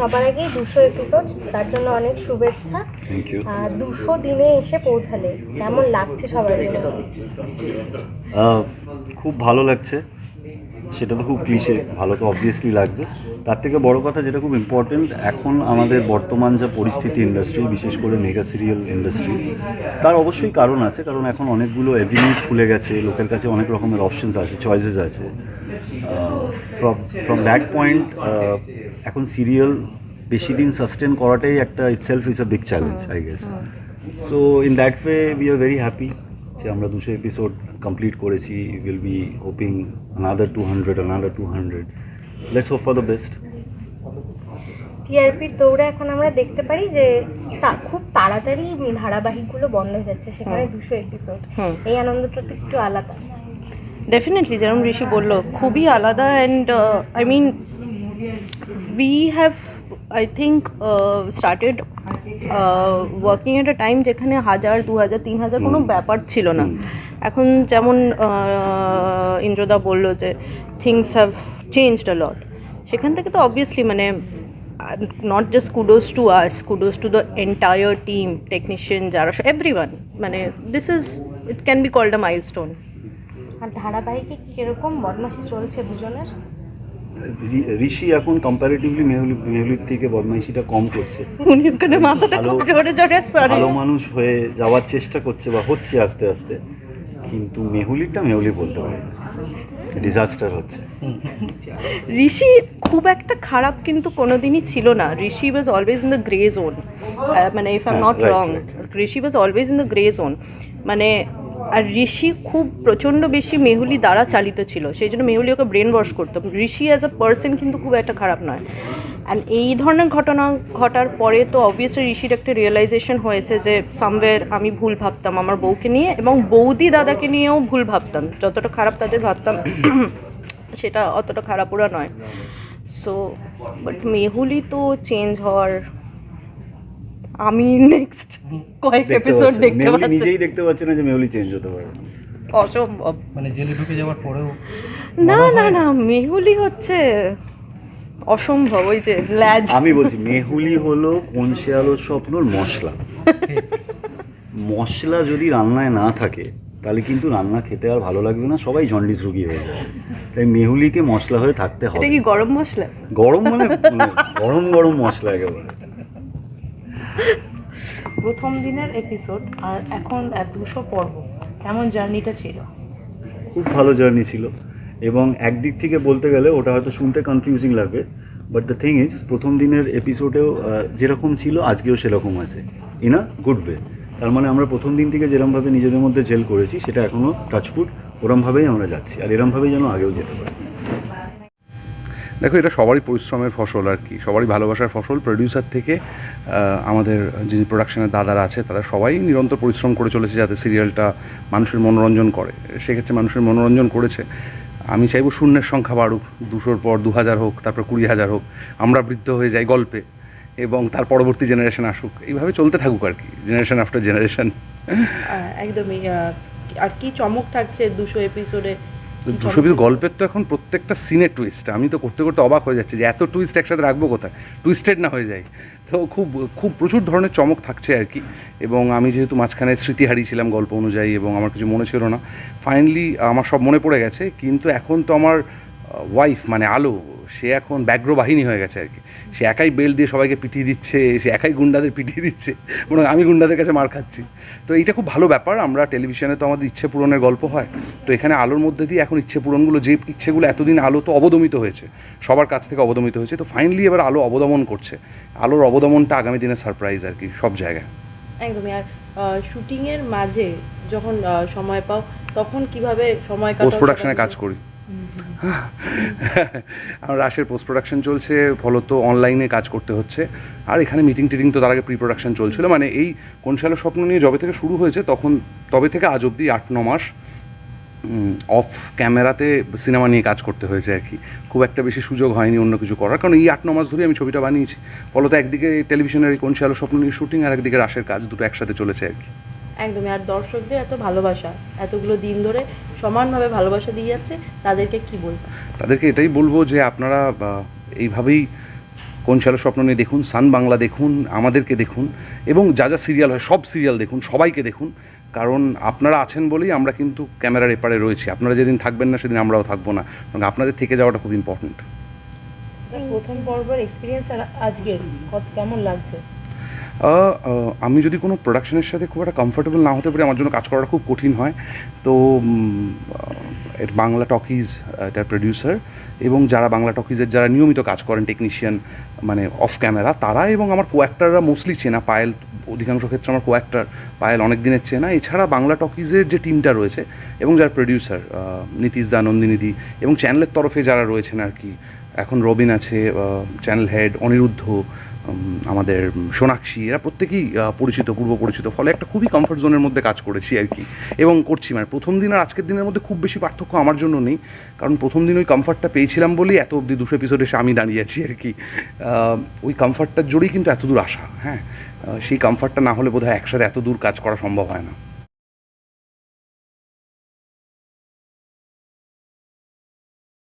সবার আগেই দুশো এপিসোড তার জন্য অনেক শুভেচ্ছা। থ্যাংক ইউ আর দুশো দিনে এসে পৌঁছালে কেমন লাগছে সবার খুব ভালো লাগছে। সেটা তো খুব ক্লিশে ভালো তো অবভিয়াসলি লাগবে। তার থেকে বড় কথা যেটা খুব ইম্পর্টেন্ট এখন আমাদের বর্তমান যা পরিস্থিতি ইন্ডাস্ট্রি বিশেষ করে মেগা সিরিয়াল ইন্ডাস্ট্রি তার অবশ্যই কারণ আছে কারণ এখন অনেকগুলো এভিনিউজ খুলে গেছে লোকের কাছে অনেক রকমের অপশনস আছে চয়েসেস আছে। ফ্রম ফ্রম দ্যাট পয়েন্ট এখন সিরিয়াল বেশি দিন সাস্টেন করাটাই একটা itself is a big challenge I guess so in that way we are very happy যে আমরা দুশো এপিসোড কমপ্লিট করেছি। Will be hoping another two hundred another two hundred let's hope for the best টিআরপির দৌড়ে এখন আমরা দেখতে পারি যে তা- খুব তাড়াতাড়ি ধারাবাহিকগুলো বন্ধ হয়ে যাচ্ছে। সেখানে দুশো এপিসোড এই আনন্দটা তো একটু আলাদা। ডেফিনেটলি যেরকম ঋষি বলল খুবই আলাদা and I mean we have I think started working at a time যেখানে হাজার দু হাজার তিন হাজার কোনো ব্যাপার ছিল না। এখন যেমন ইন্দ্রদা বলল যে things have changed a lot সেখান থেকে তো অবভিয়াসলি মানে not just kudos to us kudos to the entire team technician যারা এভরি ওয়ান মানে this is it can be called a milestone আর ধারাবাহিকে কীরকম বদমাশি চলছে দুজনের? ঋষি এখন কম্পারেটিভলি মেহুলি মেহুলির থেকে বদমাইশিটা কম করছে। উনি ওখানে মাথাটা খুব ভালো- জোরে জোরে সরি ভালো মানুষ হয়ে যাওয়ার চেষ্টা করছে বা হচ্ছে আস্তে আস্তে কিন্তু মেহুলিটা মেহুলি বলতে পারি ডিজাস্টার হচ্ছে। ঋষি খুব একটা খারাপ কিন্তু কোনোদিনই ছিল না। Rishi was always in the grey zone মানে if I am not wrong Rishi was always in the grey zone মানে আর ঋষি খুব প্রচণ্ড বেশি মেহুলি দ্বারা চালিত ছিল, সেই জন্য মেহুলি ওকে ব্রেন ওয়াশ করতো। ঋষি অ্যাজ আ পার্সন কিন্তু খুব একটা খারাপ নয়। অ্যান্ড এই ধরনের ঘটনা ঘটার পরে তো অবভিয়াসলি ঋষির একটা রিয়েলাইজেশন হয়েছে যে সামওয়ের আমি ভুল ভাবতাম আমার বউকে নিয়ে এবং বৌদি দাদাকে নিয়েও ভুল ভাবতাম। যতটা খারাপ তাদের ভাবতাম, সেটা অতটা খারাপ ওরা নয়। সো বাট মেহুলি তো চেঞ্জ হওয়ার আমি নেক্সট কয়েক দেখতে এপিসোড। দেখতে মেহুলি পাচ্ছি নিজেই দেখতে পাচ্ছে না যে মেহুলি চেঞ্জ হতে পারে। অসম্ভব। মানে জেলে ঢুকে যাওয়ার পরেও না না না মেহুলি হচ্ছে অসম্ভব ওই যে ল্যাজ। আমি বলছি মেহুলি হলো কোন শেয়ালোর স্বপ্নর মশলা? মশলা যদি রান্নায় না থাকে তাহলে কিন্তু রান্না খেতে আর ভালো লাগবে না সবাই জন্ডিস রুগী হয়ে যাবে। তাই মেহুলিকে মশলা হয়ে থাকতে হবে। এটা কি গরম মশলা? গরম মানে মানে গরম গরম মশলা একেবারে। প্রথম দিনের এপিসোড আর এখন দুশো পর্ব। কেমন জার্নিটা ছিল? খুব ভালো জার্নি ছিল। এবং একদিক থেকে বলতে গেলে ওটা হয়তো শুনতে কনফিউজিং লাগবে বাট দ্য থিং ইজ প্রথম দিনের এপিসোডেও যেরকম ছিল, আজকেও সেরকম আছে। ইন আ গুড ওয়ে তার মানে আমরা প্রথম দিন থেকে যেরমভাবে নিজেদের মধ্যে জেল করেছি, সেটা এখনও টাচফুট ওরমভাবেই আমরা যাচ্ছি। আর এরমভাবেই যেন আগেও যেতে পারি। দেখো, এটা সবারই পরিশ্রমের ফসল আর কি। সবারই ভালোবাসার ফসল। প্রডিউসার থেকে আমাদের যিনি প্রোডাকশনের দাদারা আছে, তারা সবাই নিরন্তর পরিশ্রম করে চলেছে যাতে সিরিয়ালটা মানুষের মনোরঞ্জন করে। সেক্ষেত্রে মানুষের মনোরঞ্জন করেছে। আমি চাইব শূন্যের সংখ্যা বাড়ুক। দুশোর পর দু হাজার হোক, তারপর কুড়ি হাজার হোক। আমরা বৃদ্ধ হয়ে যাই গল্পে এবং তার পরবর্তী জেনারেশন আসুক। এইভাবে চলতে থাকুক আর কি জেনারেশন আফটার জেনারেশন একদমই আর কি চমক থাকছে দুশো এপিসোডে দুশো পিস গল্পের তো এখন প্রত্যেকটা সিনে টুইস্ট আমি তো করতে করতে অবাক হয়ে যাচ্ছে যে এত টুইস্ট একসাথে রাখব কোথায়? টুইস্টেড না হয়ে যায়। তো খুব খুব প্রচুর ধরনের চমক থাকছে আর কি। এবং আমি যেহেতু মাঝখানে স্মৃতি হারিয়েছিলাম গল্প অনুযায়ী এবং আমার কিছু মনে ছিল না। ফাইনালি আমার সব মনে পড়ে গেছে। কিন্তু এখন তো আমার ওয়াইফ মানে আলো সে এখন ব্যাঘ্র বাহিনী হয়ে গেছে আর কি। সে একাই বেল দিয়ে সবাইকে পিটিয়ে দিচ্ছে সে একাই গুন্ডাদের পিটিয়ে দিচ্ছে এবং আমি গুন্ডাদের কাছে মার খাচ্ছি। তো এইটা খুব ভালো ব্যাপার আমরা টেলিভিশনে তো আমাদের ইচ্ছে পূরণের গল্প হয়। তো এখানে আলোর মধ্যে দিয়ে এখন ইচ্ছে পূরণগুলো যে ইচ্ছেগুলো এতদিন আলো তো অবদমিত হয়েছে সবার কাছ থেকে অবদমিত হয়েছে। তো ফাইনালি এবার আলো অবদমন করছে। আলোর অবদমনটা আগামী দিনের সারপ্রাইজ আর কি সব জায়গায়। একদমই আর শুটিংয়ের মাঝে যখন সময় পাও তখন কীভাবে সময় পোস্ট প্রোডাকশনে কাজ করি। আমার রাশের পোস্ট প্রোডাকশন চলছে, ফলত অনলাইনে কাজ করতে হচ্ছে। আর এখানে মিটিং টিটিং তো তার আগে প্রি প্রোডাকশন চলছিল। মানে এই কোন সালের স্বপ্ন নিয়ে যবে থেকে শুরু হয়েছে, তখন তবে থেকে আজ অব্দি আট, ন মাস অফ ক্যামেরাতে সিনেমা নিয়ে কাজ করতে হয়েছে আর কি। খুব একটা বেশি সুযোগ হয়নি অন্য কিছু করার। কারণ এই আট, ন মাস ধরেই আমি ছবিটা বানিয়েছি। ফলত একদিকে টেলিভিশনের এই কোন সালের স্বপ্ন নিয়ে শুটিং আর একদিকে রাশের কাজ দুটো একসাথে চলেছে আর কি। একদমই। আর দর্শকদের এত ভালোবাসা এতগুলো দিন ধরে সমানভাবে ভালোবাসা দিয়ে যাচ্ছে তাদেরকে কি বলব? তাদেরকে এটাই বলব যে আপনারা এইভাবেই কোন ছেলের স্বপ্ন নিয়ে দেখুন সান বাংলা দেখুন আমাদেরকে দেখুন এবং যা যা সিরিয়াল হয় সব সিরিয়াল দেখুন সবাইকে দেখুন কারণ আপনারা আছেন বলেই আমরা কিন্তু ক্যামেরার এপারে রয়েছি। আপনারা যেদিন থাকবেন না সেদিন আমরাও থাকব না। কারণ আপনাদের থেকে যাওয়াটা খুব ইম্পর্ট্যান্ট আচ্ছা, প্রথম পর্বের এক্সপিরিয়েন্স আজকে কত কেমন লাগছে? আমি যদি কোনো প্রোডাকশনের সাথে খুব একটা কমফোর্টেবল না হতে পারি, আমার জন্য কাজ করাটা খুব কঠিন হয়। তো এর বাংলা টকিজ এটার প্রডিউসার এবং যারা বাংলা টকিজের যারা নিয়মিত কাজ করেন টেকনিশিয়ান মানে অফ ক্যামেরা তারা এবং আমার কোয়াক্টাররা মোস্টলি চেনা, পায়েল, অধিকাংশ ক্ষেত্রে আমার কোয়াক্টার পায়েল অনেক দিনের চেনা। এছাড়া বাংলা টকিজের যে টিমটা রয়েছে এবং যার প্রডিউসার নীতিশ দা, নন্দিনীদি এবং চ্যানেলের তরফে যারা রয়েছেন আর কি, এখন রবিন আছে চ্যানেল হেড অনিরুদ্ধ আমাদের সোনাক্ষী, এরা প্রত্যেকেই পরিচিত, পূর্ব পরিচিত, ফলে একটা খুবই কমফর্ট জোনের মধ্যে কাজ করেছি আর কি। এবং করছি মানে প্রথম দিন আর আজকের দিনের মধ্যে খুব বেশি পার্থক্য আমার জন্য নেই, কারণ প্রথম দিন ওই কমফর্টটা পেয়েছিলাম বলেই এত অবধি দুশো এপিসোডে এসে আমি দাঁড়িয়ে আছি আর কি। ওই কমফর্টটার জোরেই কিন্তু এত দূর আসা হ্যাঁ? সেই কমফর্টটা না হলে বোধহয় একসাথে এত দূর কাজ করা সম্ভব হয় না।